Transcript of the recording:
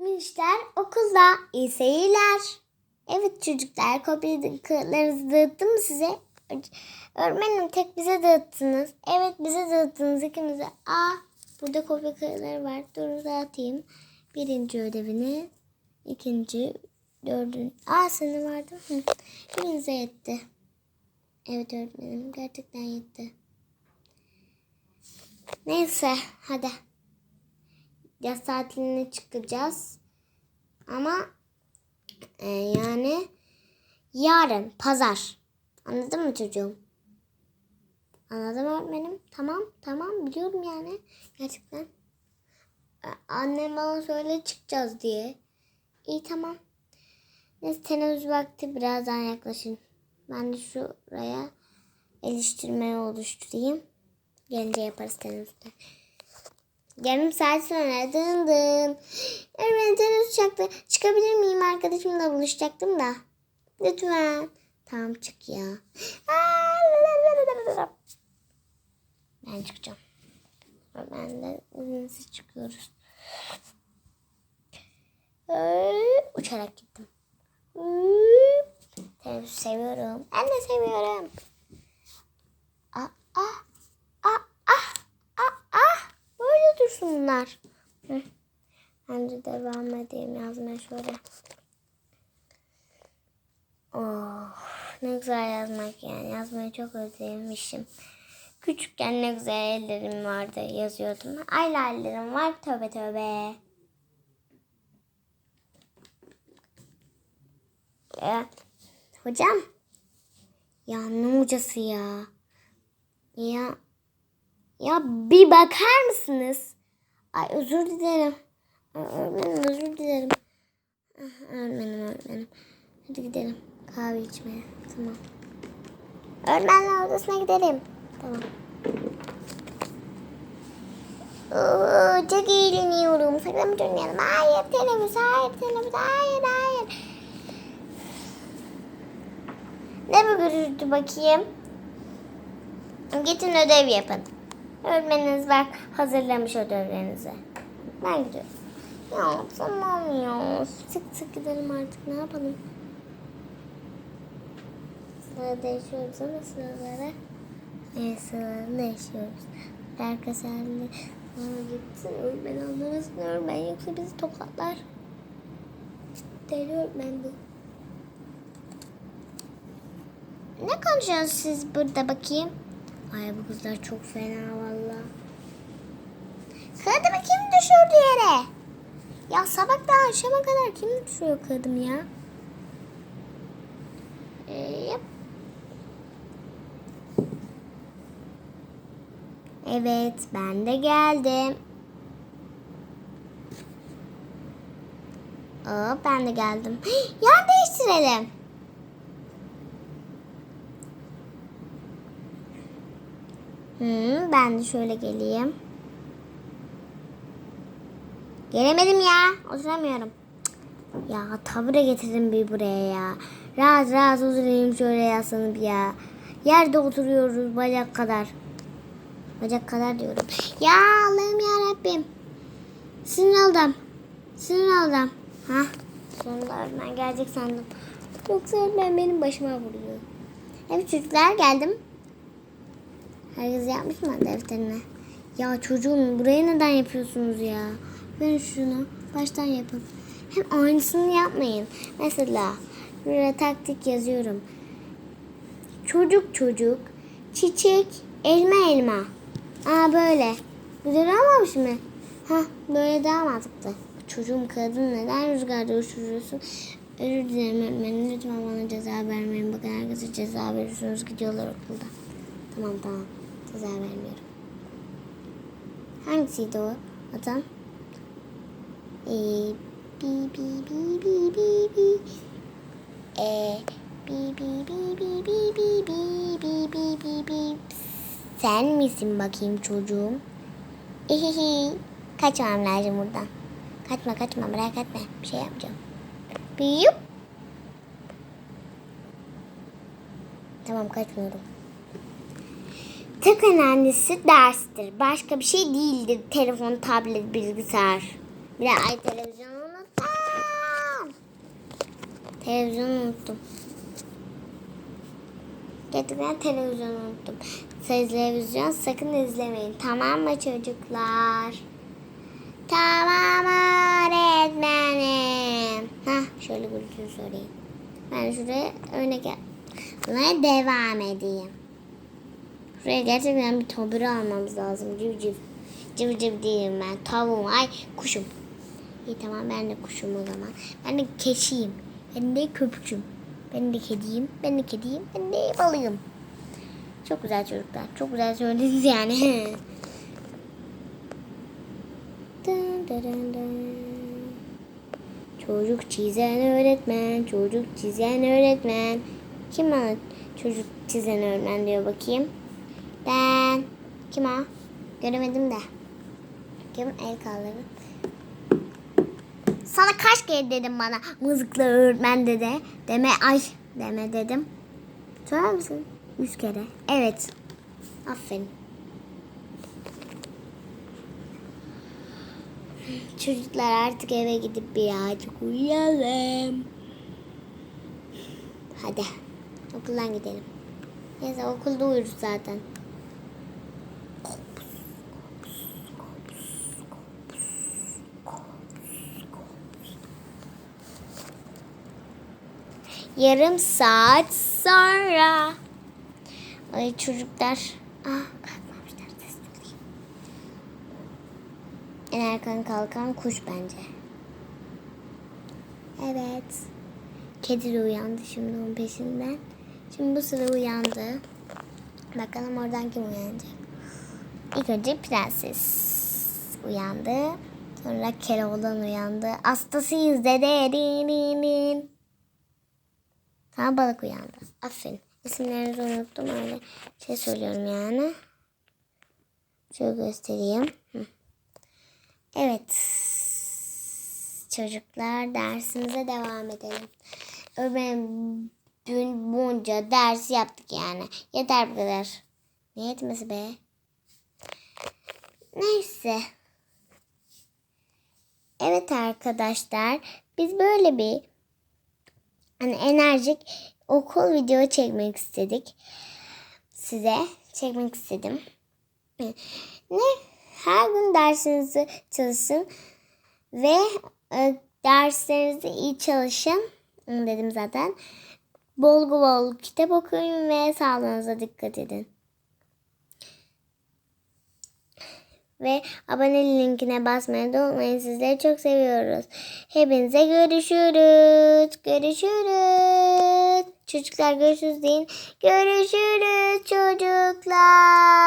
Minişler okulda. İyi seyirler. Evet çocuklar kopyalarınızı dağıttım mı size? Öğretmenim tek bize dağıttınız. Evet bize dağıttınız ikimize. Aa burada kopya kağıtları var. Durun dağıtayım. Birinci ödevini. ikinci, dördüncü. Aa senin vardı. Hı. Hepinize yetti. Evet öğretmenim gerçekten yetti. Neyse hadi. Yaz tatiline çıkacağız. Ama e, yani yarın pazar. Anladın mı çocuğum? Anladım öğretmenim. Tamam tamam biliyorum yani. Gerçekten. E, Annem bana söyle çıkacağız diye. İyi tamam. Neyse teneffüs vakti birazdan yaklaşın. Ben de şuraya eleştirmeyi oluşturayım. Gelince yaparız teneffüste. Yarım saat sonra dın dın. Teneffüs çaktı. Çıkabilir miyim? Arkadaşımla buluşacaktım da. Lütfen. Tamam çık ya. Ben çıkacağım. Ben de izinsiz çıkıyoruz. Uçarak gittim. Teneffüs seviyorum. Ben de seviyorum. Ah ah ah ah ah ah. Bunlar. Hı. Ben de devam edeyim yazmaya şöyle. Oh, ne güzel yazmak yani. Yazmayı çok özlemişim. Küçükken ne güzel ellerim vardı yazıyordum. Ayla ellerim var tövbe tövbe. Ya, hocam. Ya ne hocası ya? Ya ya bir bakar mısınız? Ay özür dilerim. Öğretmenim özür dilerim. Ah, Öğretmenim. Hadi gidelim kahve içmeye. Tamam. Öğretmenler odasına gidelim. Tamam. Oo, çok eğleniyorum. Sakın durmayalım. Hayır teneffüs, hayır teneffüs, hayır hayır. Ne bu gürültü bakayım? Gidin ödev yapın. Öğretmeniniz bak hazırlamış ödevlerinizi. Ben gidiyorum. Ya tamam ya. Sık sık gidelim artık ne yapalım. Sıra değişiyoruz ama sıralara. Evet sıraları değişiyoruz. Herkes halinde bana gitsin öğretmen anlamasın öğretmen yoksa bizi tokatlar. Deli öğretmen bu. Ne konuşuyorsunuz siz burada bakayım? Ay bu kızlar çok fena valla. Kağıdımı kim düşürdü yere? Ya sabahtan akşama kadar kim düşürüyor kağıdımı ya? Ee, yap. Evet ben de geldim. Aa, ben de geldim. Yer değiştirelim. Hmm, ben de şöyle geleyim. Gelemedim ya. Oturamıyorum. Ya tabure getirdim bir buraya ya. Rahat rahat oturayım şöyle yaslanıp ya. Yerde oturuyoruz bacak kadar. Bacak kadar diyorum. Ya Allah'ım ya Rabbim. Sinir oldum. Sinir oldum. Ha? Sonunda öğretmen gelecek sandım. Yoksa öğretmen benim başıma vuruyor. Evet çocuklar geldim. Herkes yapmış mı defterine? Ya çocuğum burayı neden yapıyorsunuz ya? Verin şunu. Baştan yapın. Hem aynısını yapmayın. Mesela buraya taktik yazıyorum. Çocuk çocuk, çiçek, elma elma. Aa böyle. Güzel olmamış mı? Ha böyle daha mantıklı. Çocuğum kadın neden rüzgarda uçuruyorsun? Özür dilerim öğretmenim. Lütfen bana ceza vermeyin. Bakın herkese ceza veriyorsunuz. Gidiyorlar okulda. Tamam tamam. Ceza vermiyorum. Hangisiydi o adam? Ee, bi bi bi bi bi bi. Ee, bi bi bi bi bi bi bi bi bi bi bi. Sen misin bakayım çocuğum? Ehehe. Kaçmam lazım buradan. Kaçma kaçma merak etme. Bir şey yapacağım. Biyup. Tamam kaçmıyorum. Tek önemlisi derstir. Başka bir şey değildir. Telefon, tablet, bilgisayar. Bir de ay televizyonu unuttum. Televizyonu unuttum. Gerçekten televizyonu unuttum. Televizyon sakın izlemeyin. Tamam mı çocuklar? Tamam öğretmenim. Hah şöyle gürültü sorayım. Ben şuraya örnek yap. Buna devam edeyim. Şuraya gerçekten bir tabure almamız lazım. Civciv. Civciv değilim ben. Tavuğum. Ay kuşum. İyi tamam ben de kuşum o zaman. Ben de keçiyim. Ben de köpücüm. Ben de kediyim. Ben de kediyim. Ben de balığım. Çok güzel çocuklar. Çok güzel söylediniz yani. Çocuk çizen öğretmen, çocuk çizen öğretmen. Kim bana çocuk çizen öğretmen diyor bakayım. Ben. Kim o? Göremedim de. Kim? El kaldırın. Sana kaç kere dedim bana mızıklı öğretmen dede. Deme ay deme dedim. Söyler misin? Yüz kere. Evet. Aferin. Çocuklar artık eve gidip birazcık uyuyalım. Hadi. Okuldan gidelim. Neyse okulda uyuruz zaten. Yarım saat sonra. Ay çocuklar. Ah kalkmamışlar. En erken kalkan kuş bence. Evet. Kedi de uyandı şimdi onun peşinden. Şimdi bu sıra uyandı. Bakalım oradan kim uyanacak. İlk önce prenses uyandı. Sonra Keloğlan uyandı. Hastasıyız dede. Din, din, din. Sonra balık uyandı. Aferin. İsimlerinizi unuttum öyle şey söylüyorum yani. Şöyle göstereyim. Hı. Evet. Çocuklar dersimize devam edelim. Öğretmenim dün bunca ders yaptık yani. Yeter bu kadar. Ne yetmesi be? Neyse. Evet arkadaşlar. Biz böyle bir hani enerjik okul video çekmek istedik. Size çekmek istedim. Ne? Her gün dersinizi çalışın ve e, derslerinizi iyi çalışın. Dedim zaten. Bol bol kitap okuyun ve sağlığınıza dikkat edin. ve abone linkine basmayı da unutmayın. Sizleri çok seviyoruz. Hepinize görüşürüz. Görüşürüz. Çocuklar görüşürüz deyin. Görüşürüz çocuklar.